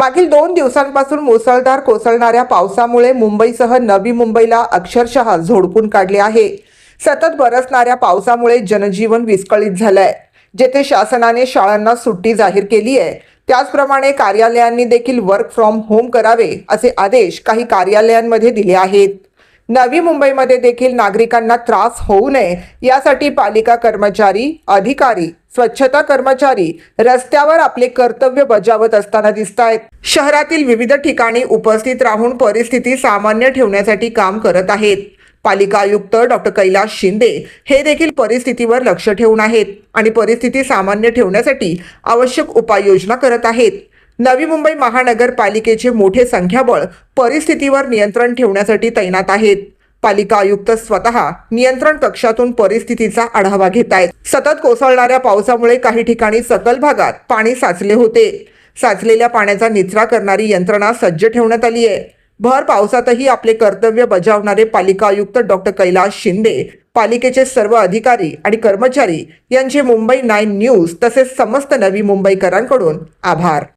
मागील दोन दिवसांपासून मुसळधार कोसळणाऱ्या पावसामुळे मुंबईसह नवी मुंबईला अक्षरशः झोडपून काढले आहे. सतत बरसणाऱ्या पावसामुळे जनजीवन विस्कळीत झालंय. जेथे शासनाने शाळांना सुट्टी जाहीर केली आहे त्याचप्रमाणे कार्यालयांनी देखील वर्क फ्रॉम होम करावे असे आदेश काही कार्यालयांमध्ये दिले आहेत. नवी मुंबईमध्ये देखील नागरिकांना त्रास होऊ नये यासाठी पालिका कर्मचारी अधिकारी स्वच्छता कर्मचारी रस्त्यावर आपले कर्तव्य बजावत असताना दिसत आहेत शहरातील विविध ठिकाणी उपस्थित राहून परिस्थिती सामान्य ठेवण्यासाठी काम करत आहेत. पालिका आयुक्त डॉक्टर कैलास शिंदे हे देखील परिस्थितीवर लक्ष ठेवून आहेत आणि परिस्थिती सामान्य ठेवण्यासाठी आवश्यक उपाययोजना करत आहेत. नवी मुंबई महानगरपालिकेचे मोठे संख्याबळ परिस्थितीवर नियंत्रण ठेवण्यासाठी तैनात आहेत. पालिका आयुक्त स्वतः नियंत्रण कक्षातून परिस्थितीचा आढावा घेत आहेत. सतत कोसळणाऱ्या पावसामुळे काही ठिकाणी सकल भागात पाणी साचले होते. साचलेल्या पाण्याचा निचरा करणारी यंत्रणा सज्ज ठेवण्यात आली आहे. भर पावसातही आपले कर्तव्य बजावणारे पालिका आयुक्त डॉक्टर कैलास शिंदे पालिकेचे सर्व अधिकारी आणि कर्मचारी यांचे मुंबई नाईन न्यूज तसेच समस्त नवी मुंबईकरांकडून आभार.